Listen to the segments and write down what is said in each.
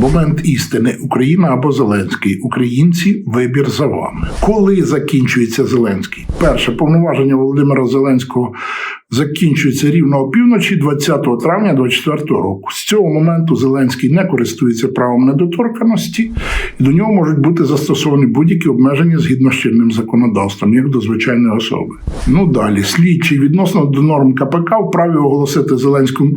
Момент істини Україна або Зеленський. Українці вибір за вами. Коли закінчується Зеленський? Перше повноваження Володимира Зеленського закінчується рівно опівночі 20 травня 2024 року. З цього моменту Зеленський не користується правом недоторканості, і до нього можуть бути застосовані будь-які обмеження згідно з чинним законодавством, як до звичайної особи. Ну далі слідчий відносно до норм КПК вправі оголосити Зеленському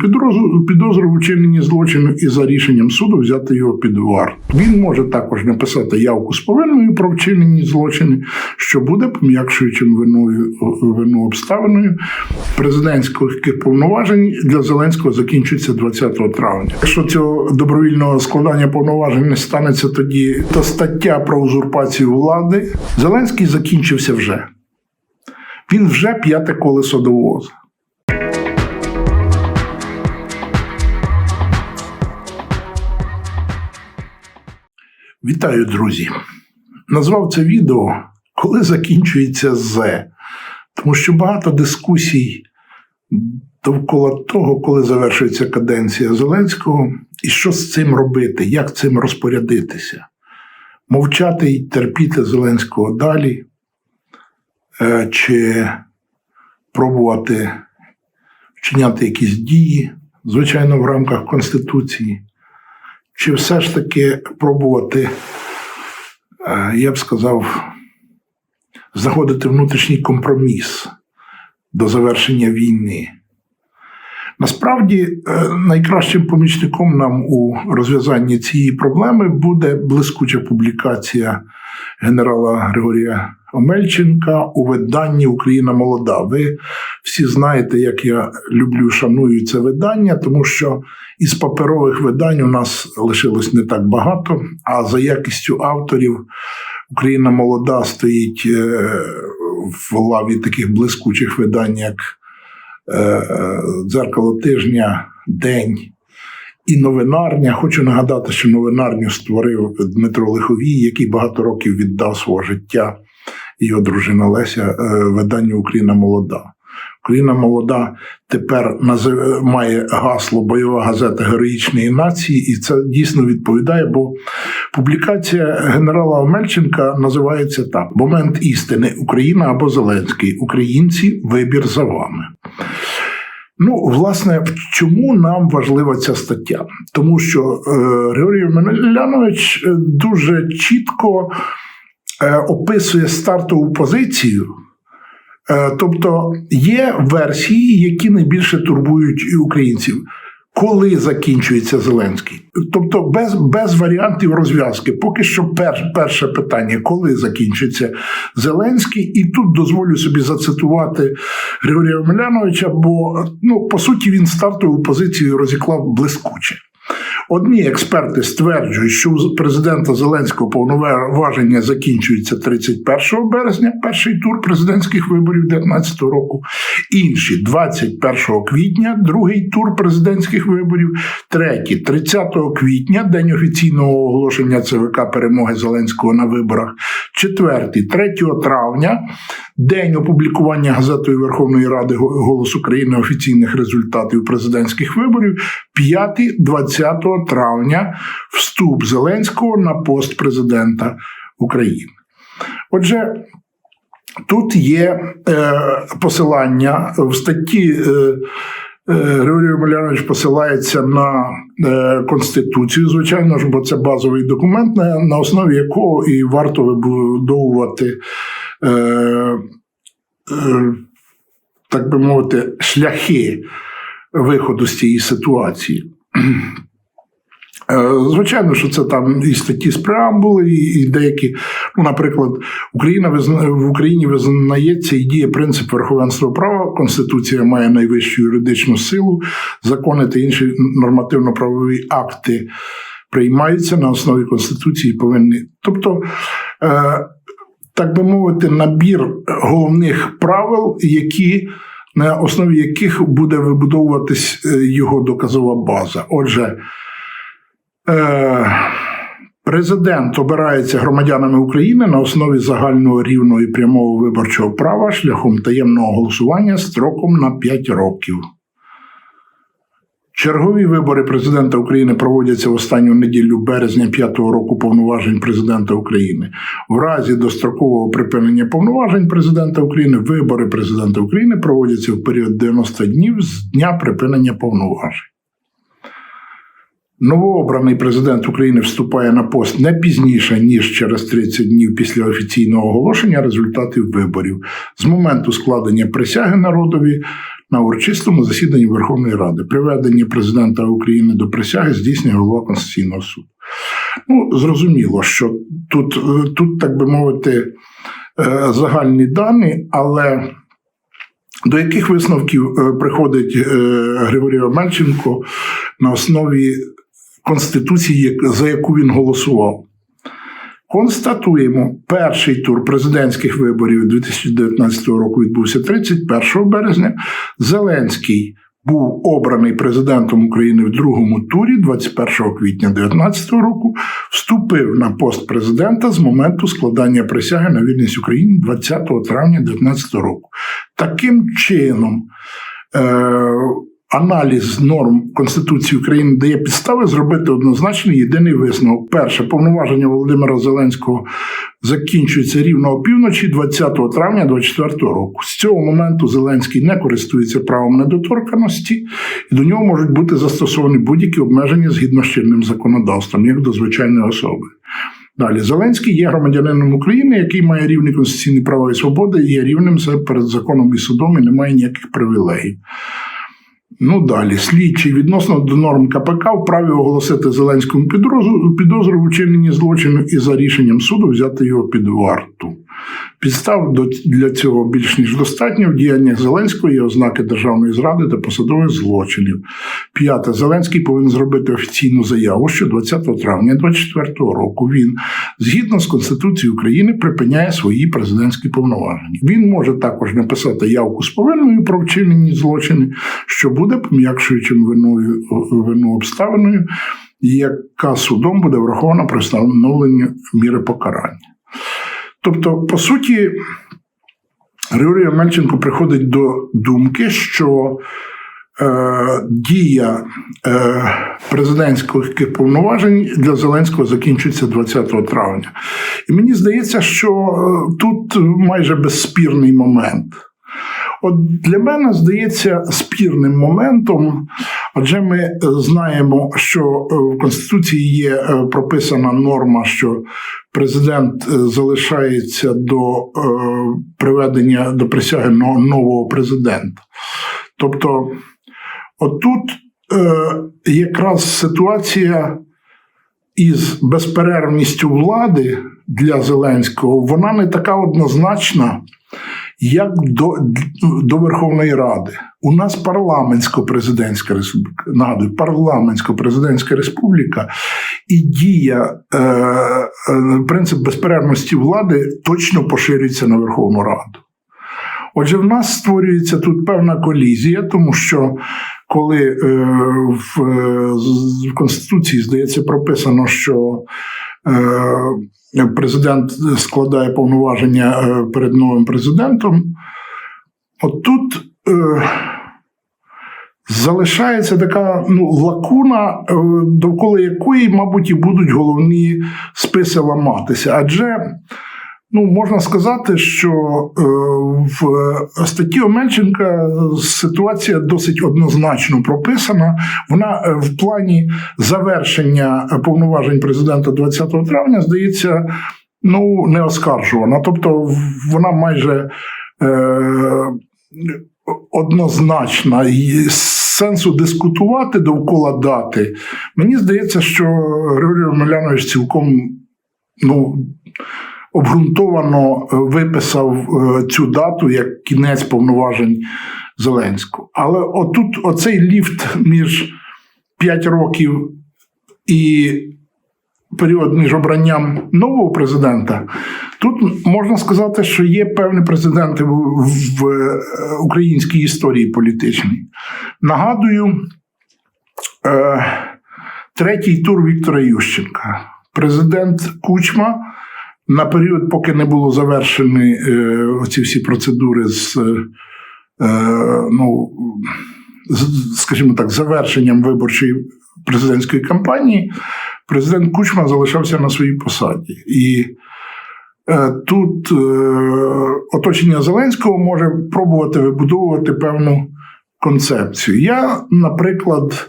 підозру, в вчиненні злочину і за рішенням суду взяти його під варту. Він може також написати явку з повинною про вчинені злочини, що буде пом'якшуючим виною вину обставиною. Президентських повноважень для Зеленського закінчується 20 травня. Якщо цього добровільного складання повноважень не станеться тоді, то стаття про узурпацію влади Зеленський закінчився вже. Він вже п'яте колесо до воза. Вітаю, друзі! Назвав це відео Коли закінчується З. Тому що багато дискусій довкола того, коли завершується каденція Зеленського, і що з цим робити, як цим розпорядитися. Мовчати і терпіти Зеленського далі, е, чи пробувати вчиняти якісь дії, звичайно, в рамках Конституції, чи все ж таки пробувати, е, я б сказав, знаходити внутрішній компроміс до завершення війни. Насправді, е, найкращим помічником нам у розв'язанні цієї проблеми буде блискуча публікація генерала Григорія Омельченка у виданні Україна молода. Ви всі знаєте, як я люблю шаную це видання, тому що із паперових видань у нас лишилось не так багато, а за якістю авторів Україна молода стоїть е, в лаві таких блискучих видань, як е, Дзеркало тижня, День і новинарня. Хочу нагадати, що новинарню створив Дмитро Лиховій, який багато років віддав свого життя його дружина Леся е, виданню Україна молода. Україна молода тепер має гасло бойова газета героїчної нації, і це дійсно відповідає. Бо публікація генерала Омельченка називається так: Момент істини Україна або Зеленський. Українці вибір за вами. Ну, власне, чому нам важлива ця стаття? Тому що е, Григорій Менелянович дуже чітко е, описує стартову позицію. Е, тобто є версії, які найбільше турбують українців. Коли закінчується Зеленський? Тобто без без варіантів розв'язки. Поки що пер, перше питання, коли закінчиться Зеленський, і тут дозволю собі зацитувати Григорія Омеляновича, бо ну, по суті він стартову позицію розіклав блискуче. Одні експерти стверджують, що у президента Зеленського повноваження закінчується 31 березня, перший тур президентських виборів 2019 року. Інші 21 квітня, другий тур президентських виборів, третій 30 квітня, день офіційного оголошення ЦВК перемоги Зеленського на виборах, четвертий 3 травня. День опублікування газетою Верховної Ради Голос України офіційних результатів президентських виборів, 5-20 травня вступ Зеленського на пост президента України. Отже, тут є е, посилання в статті. Е, е Григорій Малянович посилається на е, Конституцію, звичайно ж, бо це базовий документ, на, основі якого і варто вибудовувати, так би мовити, шляхи виходу з цієї ситуації. Е, звичайно, що це там і статті з преамбули, і деякі, ну, наприклад, Україна в Україні визнається і діє принцип верховенства права. Конституція має найвищу юридичну силу, закони та інші нормативно-правові акти приймаються на основі Конституції. Повинні, тобто, е, так би мовити, набір головних правил, які на основі яких буде вибудовуватись е, його доказова база. Отже, е, президент обирається громадянами України на основі загального рівного і прямого виборчого права шляхом таємного голосування строком на 5 років. Чергові вибори президента України проводяться в останню неділю березня п'ятого року повноважень президента України. В разі дострокового припинення повноважень президента України вибори президента України проводяться в період 90 днів з дня припинення повноважень. Новообраний президент України вступає на пост не пізніше ніж через 30 днів після офіційного оголошення результатів виборів з моменту складення присяги народові на урочистому засіданні Верховної Ради. Приведення президента України до присяги здійснює голова Конституційного суду. Ну, зрозуміло, що тут, е, тут так би мовити, е, загальні дані, але до яких висновків е, приходить Григорій Омельченко на основі Конституції, за яку він голосував? Констатуємо, перший тур президентських виборів 2019 року відбувся 31 березня. Зеленський був обраний президентом України в другому турі 21 квітня 2019 року, вступив на пост президента з моменту складання присяги на вільність України 20 травня 2019 року. Таким чином, е- аналіз норм Конституції України дає підстави зробити однозначний єдиний висновок. Перше, повноваження Володимира Зеленського закінчується рівно опівночі 20 травня 2024 року. З цього моменту Зеленський не користується правом недоторканості, і до нього можуть бути застосовані будь-які обмеження згідно з чинним законодавством, як до звичайної особи. Далі Зеленський є громадянином України, який має рівні конституційні права і свободи, є рівним перед законом і судом і не має ніяких привілегій. Ну далі, слідчі відносно до норм КПК вправі оголосити Зеленському підозру, підозру в вчиненні злочину і за рішенням суду взяти його під варту. Підстав для цього більш ніж достатньо. В діяннях Зеленського є ознаки державної зради та посадових злочинів. П'яте. Зеленський повинен зробити офіційну заяву, що 20 травня 2024 року він, згідно з Конституцією України, припиняє свої президентські повноваження. Він може також написати явку з повинною про вчинені злочини, що буде пом'якшуючим виною вину обставиною, яка судом буде врахована при встановленні міри покарання. Тобто, по суті, Григорій Омельченко приходить до думки, що е, дія е, президентських повноважень для Зеленського закінчується 20 травня. І мені здається, що е, тут майже безспірний момент. От для мене здається спірним моментом, адже ми знаємо, що е, в Конституції є е, прописана норма, що президент е, залишається до приведення до присяги нового президента. Тобто, отут якраз ситуація із безперервністю влади для Зеленського, вона не така однозначна, як до, до Верховної Ради. У нас парламентсько-президентська республіка. Нагадую, парламентсько-президентська республіка і дія, е, е, принцип безперервності влади точно поширюється на Верховну Раду. Отже, в нас створюється тут певна колізія, тому що коли е, в, е, в Конституції, здається, прописано, що президент складає повноваження е, перед новим президентом, от тут е, залишається така ну, лакуна, е, довкола якої, мабуть, і будуть головні списи ламатися. Адже Ну, можна сказати, що е, в статті Омельченка ситуація досить однозначно прописана. Вона е, в плані завершення повноважень президента 20 травня здається ну, не оскаржувана. Тобто вона майже е, однозначна. І сенсу дискутувати довкола дати. Мені здається, що Григорій Омелянович цілком ну, обґрунтовано е, виписав е, цю дату як кінець повноважень Зеленського. Але отут оцей ліфт між 5 років і період між обранням нового президента, тут можна сказати, що є певні президенти в, е, українській історії політичній. Нагадую, третій тур Віктора Ющенка. Президент Кучма на період, поки не було завершені е, ці всі процедури з е, ну, з- скажімо так, завершенням виборчої президентської кампанії, президент Кучма залишався на своїй посаді. І е, тут е, оточення Зеленського може пробувати вибудовувати певну концепцію. Я, наприклад,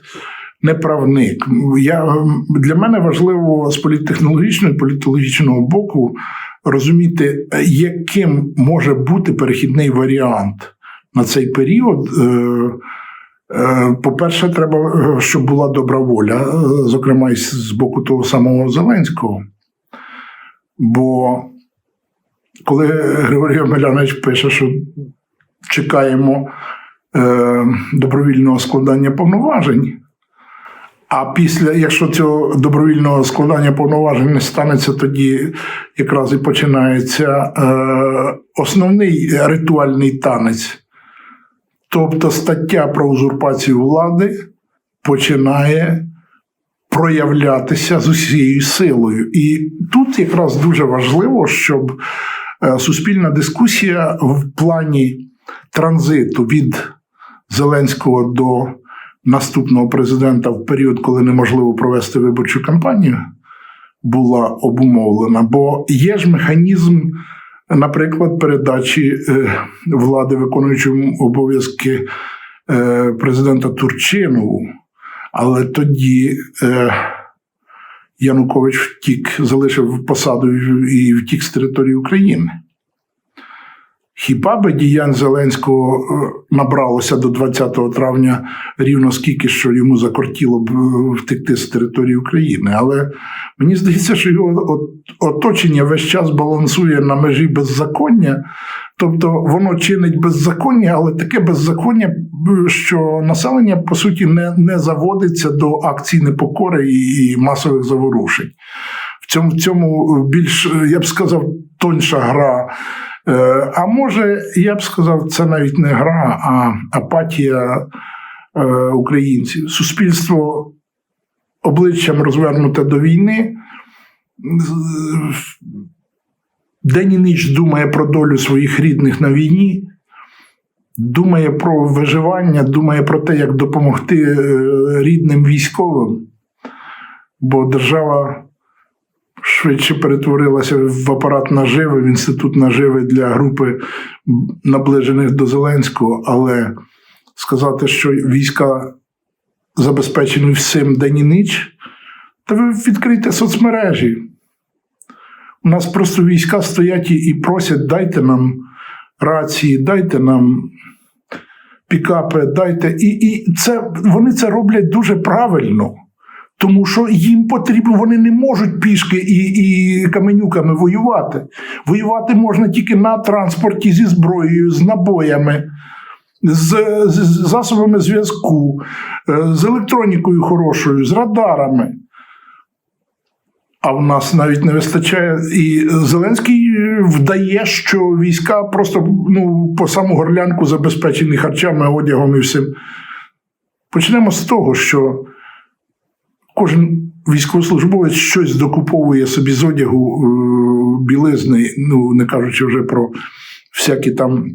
не правник. Я, для мене важливо з політтехнологічного і політологічного боку розуміти, яким може бути перехідний варіант на цей період. Е, е, По-перше, треба, щоб була добра воля, зокрема і з боку того самого Зеленського. Бо коли Григорій Омелянович пише, що чекаємо е, добровільного складання повноважень, а після, якщо цього добровільного складання повноважень не станеться, тоді якраз і починається е, основний ритуальний танець. Тобто стаття про узурпацію влади починає проявлятися з усією силою. І тут якраз дуже важливо, щоб е, суспільна дискусія в плані транзиту від Зеленського до наступного президента в період, коли неможливо провести виборчу кампанію, була обумовлена. Бо є ж механізм, наприклад, передачі е, влади виконуючому обов'язки е, президента Турчинову. Але тоді е, Янукович втік, залишив посаду і втік з території України. Хіба би діянь Зеленського е, набралося до 20 травня рівно скільки, що йому закортіло б е, втекти з території України? Але мені здається, що його оточення весь час балансує на межі беззаконня, тобто воно чинить беззаконня, але таке беззаконня, що населення по суті не, не заводиться до акцій непокори і, і масових заворушень. В цьому, в цьому більш, е, я б сказав, тоньша гра. Е, А може, я б сказав, це навіть не гра, а апатія е, українців. Суспільство обличчям розвернуте до війни. День і ніч думає про долю своїх рідних на війні, думає про виживання, думає про те, як допомогти е, рідним військовим, бо держава швидше перетворилася в апарат наживи, в інститут наживи для групи наближених до Зеленського. Але сказати, що війська забезпечені всім день і ніч, та ви відкрийте соцмережі. У нас просто війська стоять і просять, дайте нам рації, дайте нам пікапи, дайте. І, і це, вони це роблять дуже правильно. Тому що їм потрібно, вони не можуть пішки і, і каменюками воювати. Воювати можна тільки на транспорті зі зброєю, з набоями, з, з з засобами зв'язку, е, з електронікою хорошою, з радарами. А в нас навіть не вистачає. І Зеленський е, вдає, що війська просто ну, по саму горлянку забезпечені харчами, одягом і всім. Почнемо з того, що кожен військовослужбовець щось докуповує собі з одягу е, білизни, ну не кажучи вже про всякі там,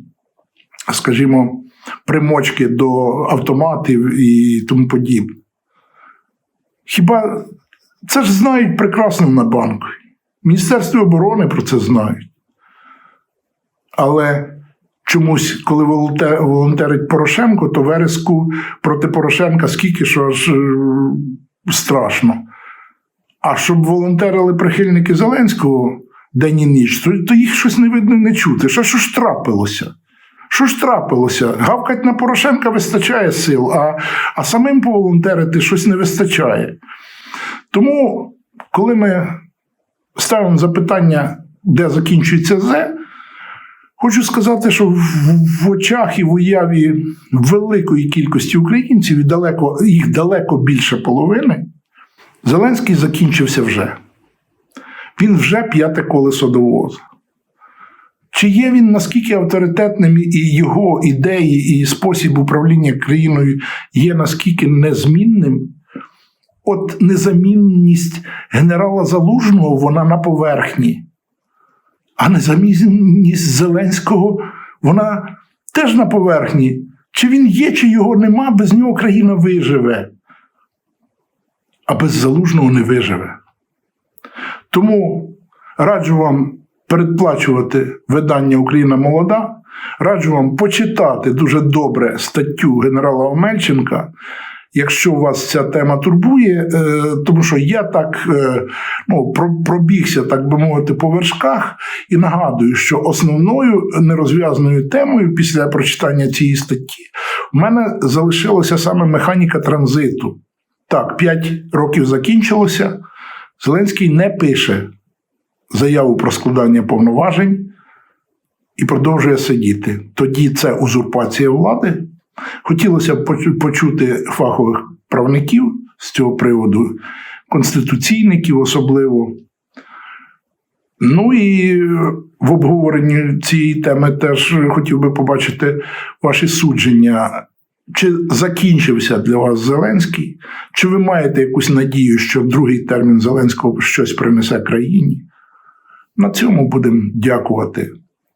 скажімо, примочки до автоматів і тому подібне. Хіба це ж знають прекрасно на банку. Міністерство оборони про це знають. Але чомусь, коли волонтерить Порошенко, то вереску проти Порошенка скільки що аж е, страшно. А щоб волонтерили прихильники Зеленського день і ніч, то, то їх щось не видно не чути. Що, що ж трапилося? Що ж трапилося? Гавкать на Порошенка вистачає сил, а, а самим поволонтерити щось не вистачає. Тому, коли ми ставимо запитання, де закінчується З, хочу сказати, що в, очах і в уяві великої кількості українців, і далеко, їх далеко більше половини, Зеленський закінчився вже. Він вже п'яте колесо до воза. Чи є він наскільки авторитетним і його ідеї і спосіб управління країною є наскільки незмінним? От незамінність генерала Залужного вона на поверхні, а незамінність Зеленського вона теж на поверхні. Чи він є, чи його нема, без нього країна виживе. А без залужного не виживе. Тому раджу вам передплачувати видання Україна молода. Раджу вам почитати дуже добре статтю генерала Омельченка. Якщо вас ця тема турбує, е, тому що я так е, ну, пробігся, так би мовити, по вершках, і нагадую, що основною нерозв'язаною темою після прочитання цієї статті в мене залишилася саме механіка транзиту. Так, 5 років закінчилося. Зеленський не пише заяву про складання повноважень і продовжує сидіти. Тоді це узурпація влади. Хотілося б почути фахових правників з цього приводу, конституційників особливо. Ну і в обговоренні цієї теми теж хотів би побачити ваші судження. Чи закінчився для вас Зеленський? Чи ви маєте якусь надію, що другий термін Зеленського щось принесе країні? На цьому будемо дякувати.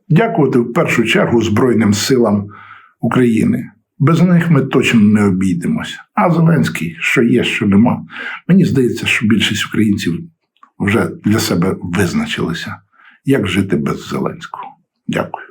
Дякувати в першу чергу Збройним силам України. Без них ми точно не обійдемося. А Зеленський, що є, що нема. Мені здається, що більшість українців вже для себе визначилися, як жити без Зеленського. Дякую.